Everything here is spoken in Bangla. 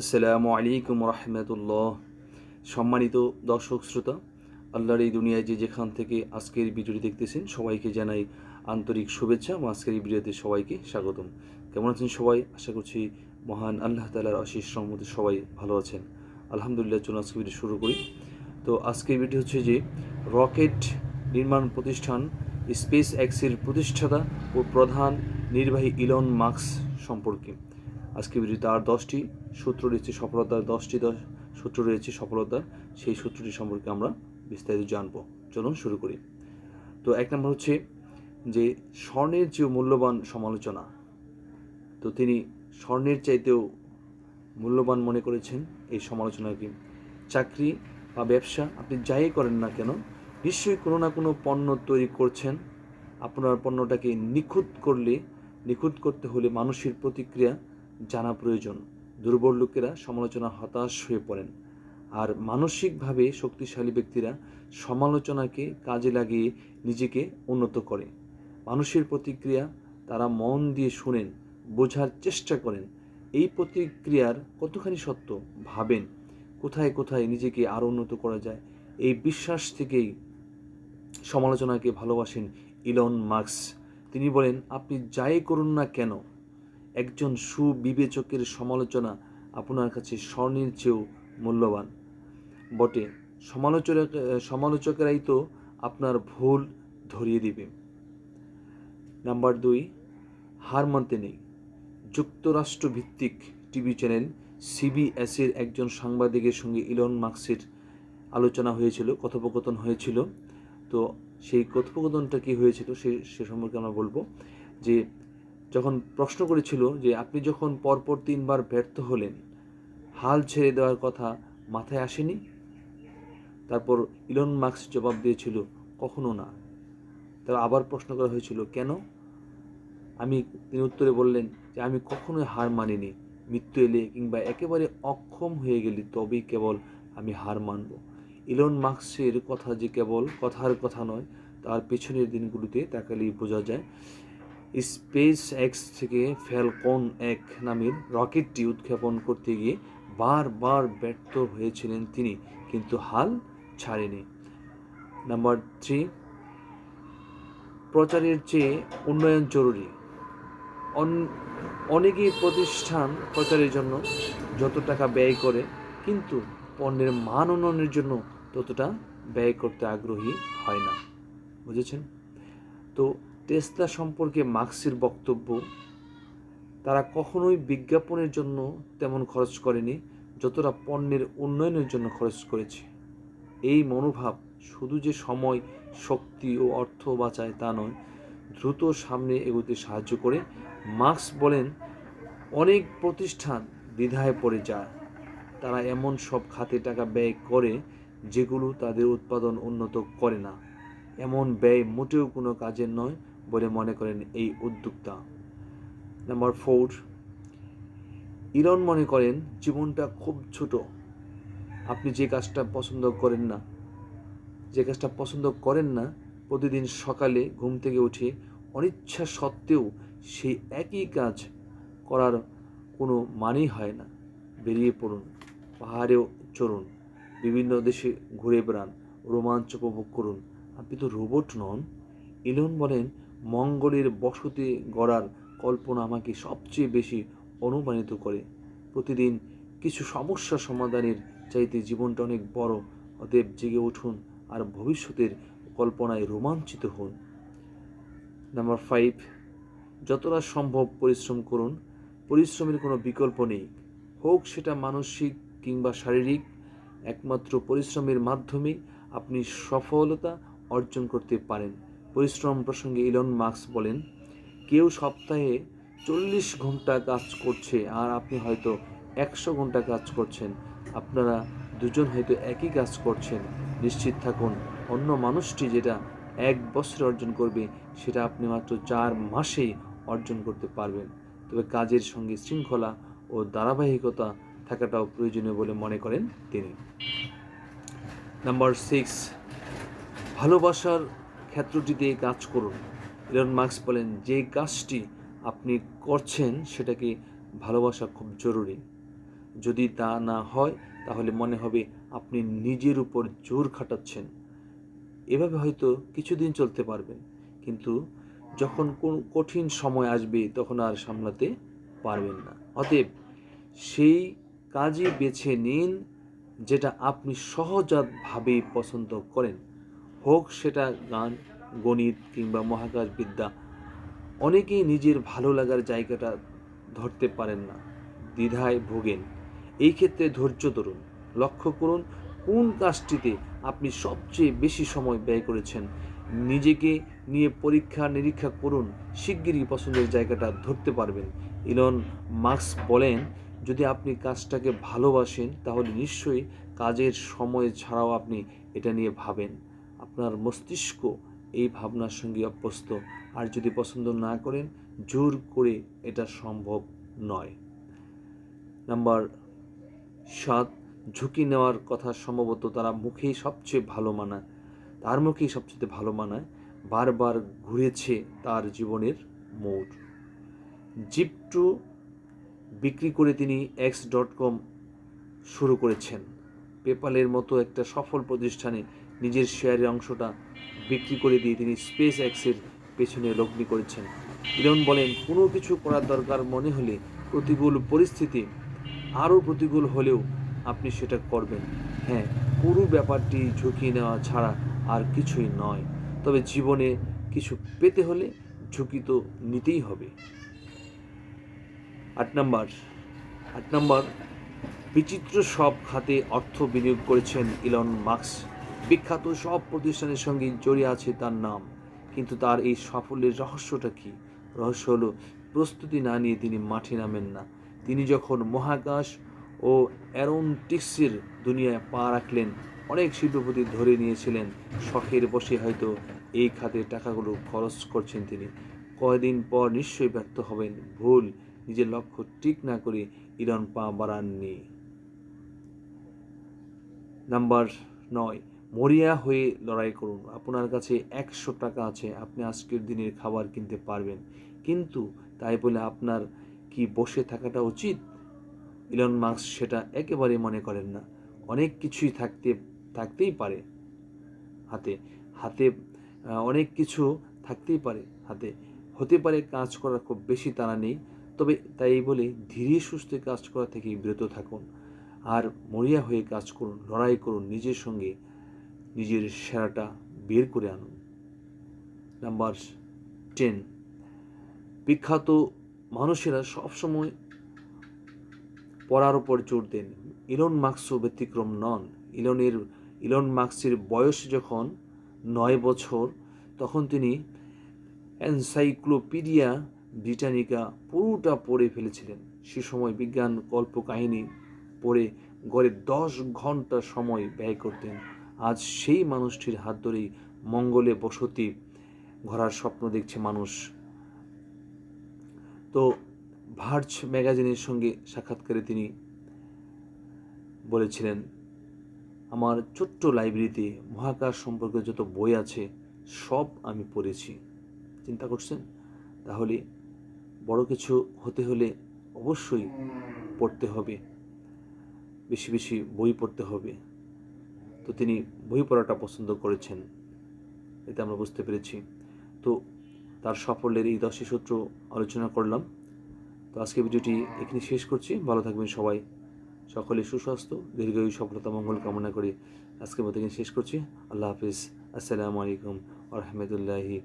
আসসালামু আলাইকুম রহমতুল্লাহ। সম্মানিত দর্শক, শ্রোতা, আল্লাহর এই দুনিয়ায় যে যেখান থেকে আজকের ভিডিওটি দেখতেছেন, সবাইকে জানাই আন্তরিক শুভেচ্ছা এবং আজকের এই ভিডিওতে সবাইকে স্বাগতম। কেমন আছেন সবাই? আশা করছি মহান আল্লাহ তালার আশিস রহমতে সবাই ভালো আছেন। আলহামদুলিল্লাহ, চলুন আজকে ভিডিও শুরু করি। তো আজকের ভিডিও হচ্ছে যে, রকেট নির্মাণ প্রতিষ্ঠান, স্পেস এক্সের প্রতিষ্ঠাতা ও প্রধান নির্বাহী ইলন মার্কস সম্পর্কে। আজকে ভিডিওতে আর দশটি সূত্র রয়েছে সফলতার দশটি দশ সূত্র রয়েছে সফলতার সেই সূত্রটি সম্পর্কে আমরা বিস্তারিত জানব। চলুন শুরু করি। তো এক নম্বর হচ্ছে যে স্বর্ণের যে মূল্যবান সমালোচনা। তো তিনি স্বর্ণের চাইতেও মূল্যবান মনে করেছেন এই সমালোচনাকে। চাকরি বা ব্যবসা আপনি যাই করেন না কেন, নিশ্চয়ই কোনো না কোনো পণ্য তৈরি করছেন। আপনার পণ্যটাকে নিখুঁত করলে, নিখুঁত করতে হলে মানুষের প্রতিক্রিয়া জানা প্রয়োজন। দুর্বল লোকেরা সমালোচনা হতাশ হয়ে পড়েন। আর মানসিকভাবে শক্তিশালী ব্যক্তিরা সমালোচনাকে কাজে লাগিয়ে নিজেকে উন্নত করে। মানুষের প্রতিক্রিয়া তারা মন দিয়ে শুনেন, বোঝার চেষ্টা করেন। এই প্রতিক্রিয়ার কতখানি সত্য ভাবেন? কোথায় কোথায় নিজেকে আরও উন্নত করা যায়? এই বিশ্বাস থেকেই সমালোচনাকে ভালোবাসেন ইলন মার্কস তিনি বলেন, আপনি যাই করুন না কেন একজন সুবিবেচকের সমালোচনা আপনার কাছে স্বর্ণের চেয়েও মূল্যবান। বটে, সমালোচক সমালোচকেরাই তো আপনার ভুল ধরিয়ে দিবে। নাম্বার দুই হার মানতে নেই যুক্তরাষ্ট্রভিত্তিক টিভি চ্যানেল সিবিএসের একজন সাংবাদিকের সঙ্গে ইলন মার্কসের আলোচনা হয়েছিল, কথোপকথন হয়েছিল। তো সেই কথোপকথনটা কী হয়েছিল সে সে সম্পর্কে আমরা বলব যে যখন প্রশ্ন করেছিল যে আপনি যখন পরপর তিনবার ব্যর্থ হলেন, হাল ছেড়ে দেওয়ার কথা মাথায় আসেনি? তারপর ইলন মার্কস জবাব দিয়েছিল, কখনো না। তার আবার প্রশ্ন করা হয়েছিল, কেন? আমি, তিনি উত্তরে বললেন যে, আমি কখনোই হার মানিনি। মৃত্যু এলে কিংবা একেবারে অক্ষম হয়ে গেলে, তবেই কেবল আমি হার মানব। ইলন মার্কসের কথা যে কেবল কথার কথা নয়, তার পেছনের দিনগুলোতে তাকালেই বোঝা যায় স্পেস এক্স থেকে ফ্যালকন এক নামের রকেটটি উৎক্ষেপণ করতে গিয়ে বারবার ব্যর্থ হয়েছিলেন তিনি, কিন্তু হাল ছাড়েনি। নাম্বার থ্রি, প্রচারের চেয়ে উন্নয়ন জরুরি। অনেকেই প্রতিষ্ঠান প্রচারের জন্য যত টাকা ব্যয় করে, কিন্তু পণ্যের মান উন্নয়নের জন্য ততটা ব্যয় করতে আগ্রহী হয় না। বুঝেছেন? তো টেসলা সম্পর্কে মার্কসের বক্তব্য, তারা কখনোই বিজ্ঞাপনের জন্য তেমন খরচ করেনি যতটা পণ্যের উন্নয়নের জন্য খরচ করেছে। এই মনোভাব শুধু যে সময়, শক্তি ও অর্থ বাঁচায় তা নয়, দ্রুত সামনে এগোতে সাহায্য করে। মার্কস বলেন, অনেক প্রতিষ্ঠান দ্বিধায় পড়ে যায়। তারা এমন সব খাতে টাকা ব্যয় করে যেগুলো তাদের উৎপাদন উন্নত করে না। এমন ব্যয় মোটেও কোনো কাজের নয় বলে মনে করেন এই উদ্যোক্তা। নাম্বার ফোর ইরন মনে করেন জীবনটা খুব ছোট। আপনি যে কাজটা পছন্দ করেন না, যে কাজটা পছন্দ করেন না, প্রতিদিন সকালে ঘুম থেকে উঠে অনিচ্ছা সত্ত্বেও সেই একই কাজ করার কোনো মানেই হয় না। বেরিয়ে পড়ুন, পাহাড়েও চড়ুন, বিভিন্ন দেশে ঘুরে বেড়ান, রোমাঞ্চ উপভোগ করুন। আপনি তো রোবট নন। ইলন বলেন মঙ্গলের বসতি গড়ার কল্পনা আমাকে সবচেয়ে বেশি অনুপ্রাণিত করে। প্রতিদিন কিছু সমস্যা সমাধানের চাইতে জীবনটা অনেক বড়। অতএব জেগে উঠুন আর ভবিষ্যতের কল্পনায় রোমাঞ্চিত হন। নাম্বার ফাইভ, যতটা সম্ভব পরিশ্রম করুন। পরিশ্রমের কোনো বিকল্প নেই। হোক সেটা মানসিক কিংবা শারীরিক, একমাত্র পরিশ্রমের মাধ্যমে আপনি সফলতা অর্জন করতে পারেন। পরিশ্রম প্রসঙ্গে ইলন মার্কস বলেন, কেউ সপ্তাহে চল্লিশ ঘণ্টা কাজ করছে আর আপনি হয়তো একশো ঘণ্টা কাজ করছেন। আপনারা দুজন হয়তো একই কাজ করছেন। নিশ্চিত থাকুন, অন্য মানুষটি যেটা এক বছরে অর্জন করবে, সেটা আপনি মাত্র চার মাসেই অর্জন করতে পারবেন। তবে কাজের সঙ্গে শৃঙ্খলা ও ধারাবাহিকতা থাকাটাও প্রয়োজনীয় বলে মনে করেন তিনি। নাম্বার সিক্স, ভালোবাসার ক্ষেত্রটিতে কাজ করুন। ইলন মার্কস বলেন, যে কাজটি আপনি করছেন সেটাকে ভালোবাসা খুব জরুরি। যদি তা না হয়, তাহলে মনে হবে আপনি নিজের উপর জোর খাটাচ্ছেন। এভাবে হয়তো কিছুদিন চলতে পারবেন কিন্তু যখন কোন কঠিন সময় আসবে, তখন আর সামলাতে পারবেন না। অতএব সেই কাজই বেছে নিন, যেটা আপনি সহজাতভাবেই পছন্দ করেন। হোক সেটা গান, গণিত কিংবা মহাকাশ বিদ্যা অনেকেই নিজের ভালো লাগার জায়গাটা ধরতে পারেন না, দ্বিধায় ভোগেন। এই ক্ষেত্রে ধৈর্য ধরুন। লক্ষ্য করুন কোন কাজটিতে আপনি সবচেয়ে বেশি সময় ব্যয় করেছেন। নিজেকে নিয়ে পরীক্ষা নিরীক্ষা করুন, শিগগিরই পছন্দের জায়গাটা ধরতে পারবেন। ইলন মার্কস বলেন, যদি আপনি কাজটাকে ভালোবাসেন, তাহলে নিশ্চয়ই কাজের সময় ছাড়াও আপনি এটা নিয়ে ভাবেন। আপনার মস্তিষ্ক এই ভাবনার সঙ্গে অভ্যস্ত। আর যদি পছন্দ না করেন, জোর করে এটা সম্ভব নয়। নাম্বার সাত, ঝুঁকি নেওয়ার কথা সম্ভবত তারা মুখেই সবচেয়ে ভালো মানায়। তার মুখেই সবচেয়ে ভালো মানায়, বারবার ঘুরেছে তার জীবনের মোড়। জিপটু বিক্রি করে তিনি এক্স ডট কম শুরু করেছেন। পেপালের মতো একটা সফল প্রতিষ্ঠানে নিজের শেয়ারের অংশটা বিক্রি করে দিয়ে তিনি স্পেস এক্সের পেছনে লগ্নি করেছেন। ইলন বলেন, কোনো কিছু করার দরকার মনে হলে প্রতিকূল পরিস্থিতি আরও প্রতিকূল হলেও আপনি সেটা করবেন। হ্যাঁ পুরো ব্যাপারটি ঝুঁকি নেওয়া ছাড়া আর কিছুই নয়। তবে জীবনে কিছু পেতে হলে ঝুঁকি তো নিতেই হবে। আট নাম্বার আট নাম্বার, বিচিত্র সব খাতে অর্থ বিনিয়োগ করেছেন ইলন মার্কস বিখ্যাত সব প্রতিষ্ঠানের সঙ্গে জড়িয়ে আছে তার নাম। কিন্তু তার এই সাফল্যের রহস্যটা কি? রহস্য হলো, প্রস্তুতি না নিয়ে তিনি মাঠে নামেন না। তিনি যখন মহাকাশ ও অ্যারোনটিক্সের দুনিয়ায় পা রাখলেন, অনেক শিল্পপতি ধরে নিয়েছিলেন, শখের বসে হয়তো এই খাতে টাকাগুলো খরচ করছেন তিনি। কয়দিন পর নিশ্চয়ই ব্যর্থ হবেন, ভুল, নিজের লক্ষ্য ঠিক না করে ইরান পা বাড়াননি। নাম্বার নয় মরিয়া হয়ে লড়াই করুন। আপনার কাছে একশো টাকা আছে, আপনি আজকের দিনের খাবার কিনতে পারবেন। কিন্তু তাই বলে আপনার কি বসে থাকাটা উচিত? ইলন মার্কস সেটা একেবারে মনে করেন না। অনেক কিছুই থাকতে, থাকতেই পারে হাতে হাতে অনেক কিছু থাকতেই পারে হাতে। হতে পারে কাজ করার খুব বেশি তারা নেই, তবে তাই বলে ধীরে সুস্থে কাজ করা থেকে বিরত থাকুন। আর মরিয়া হয়ে কাজ করুন, লড়াই করুন নিজের সঙ্গে। নিজের সেরাটা বের করে আনুন। নাম্বার টেন, বিখ্যাত মানুষেরা সবসময় পড়ার উপর জোর দেন। ইলন মার্কসও ব্যতিক্রম নন। ইলনের, ইলন মার্কসের বয়স যখন নয় বছর, তখন তিনি এনসাইক্লোপিডিয়া ব্রিটানিকা পুরোটা পড়ে ফেলেছিলেন। সে সময় বিজ্ঞান কল্পকাহিনী পড়ে গড়ে দশ ঘণ্টা সময় ব্যয় করতেন। আজ সেই মানুষটির হাত ধরেই মঙ্গলে বসতি ঘরার স্বপ্ন দেখছে মানুষ। তো ভার্জ ম্যাগাজিনের সঙ্গে সাক্ষাৎকারে তিনি বলেছিলেন, আমার ছোট্ট লাইব্রেরিতে মহাকাশ সম্পর্কে যত বই আছে, সব আমি পড়েছি। চিন্তা করছেন? তাহলে বড় কিছু হতে হলে অবশ্যই পড়তে হবে। বেশি বেশি বই পড়তে হবে। তো তিনি বই পড়াটা পছন্দ করেছেন, এতে আমরা বুঝতে পেরেছি। তো তার সাফল্যের এই দশটি সূত্র আলোচনা করলাম। তো আজকে ভিডিওটি এখানে শেষ করছি। ভালো থাকবেন সবাই। সকলে সুস্বাস্থ্য, দীর্ঘায়ু, সফলতা, মঙ্গল কামনা করে আজকের মতো এখানে শেষ করছি। আল্লাহ হাফিজ। আসসালামু আলাইকুম আ রহমতুল্লাহি